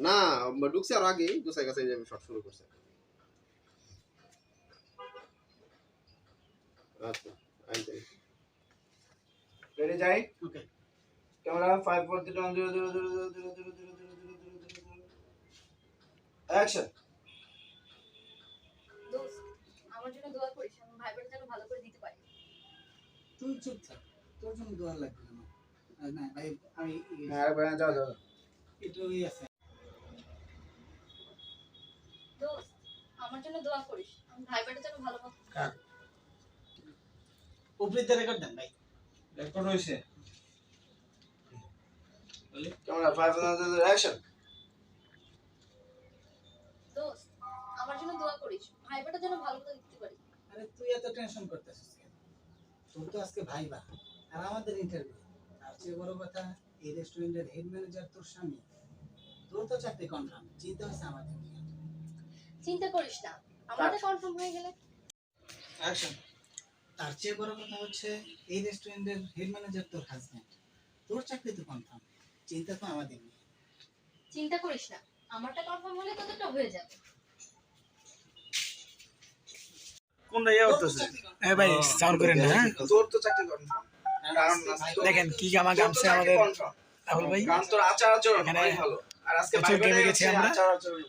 না ঢুকছে আর আগে গুসাই গাছে আমি শর্ট শুরু করছি আচ্ছা আইতে রেডি যাই ওকে ক্যামেরা 5 4 3 2 0 0 0 0 0 0 0 অ্যাকশন দোস্ত আমার জন্য দোয়া করিস আমি ভাইবার যেন ভালো করে দিতে পারি তুই চুপ থাক তোর জন্য দোয়া লাগবে না না ভাই আমি হ্যাঁ ভাই যাও যাও এটা ওই আছে আমার জন্য দোয়া করিস। আমি ভাই বোনের যেন ভালো মতো উপরে রেকর্ড দেন ভাই। রেকর্ড হয়েছে ক্যামেরা ফাইভ থ্রি অ্যাকশন দোস্ত আমার জন্য দোয়া করিস। ভাই ভালো পারি। আরে তুই এত টেনশন করতেছিস কেন? তোর তো আজকে ভাইবা। আর আমাদের ইন্টারভিউ তার চেয়ে বড় কথা এই রেস্টুরেন্টের হেড ম্যানেজার তোর স্বামী। তোর তো চাকরি কনফার্ম চিন্তা হচ্ছে আমাদের নিয়ে। চিন্তা করিস না। আমারটা কনফার্ম হয়ে গেলে। অ্যাকশন তার চেয়ে বড় কথা হচ্ছে এই রেস্টুরেন্টের হেড ম্যানেজার তোর হাজব্যান্ড তোর চাকরি তো কনফার্ম চিন্তা তো আমাদের নিয়ে। চিন্তা করিস না। আমারটা কনফার্ম হলে তোদেরটা হয়ে যাবে। কোনটা ইয়ে হতেছে হ্যাঁ ভাই সাউন্ড করেন না হ্যাঁ? তোর তো চাকরি কনফার্ম দেখেন কি গামা গামছে আমাদের রাহুল ভাই? তোর আচার আচরণ ভালো। আর আজকে বাইরে গেছি আমরা। আচার আচরণের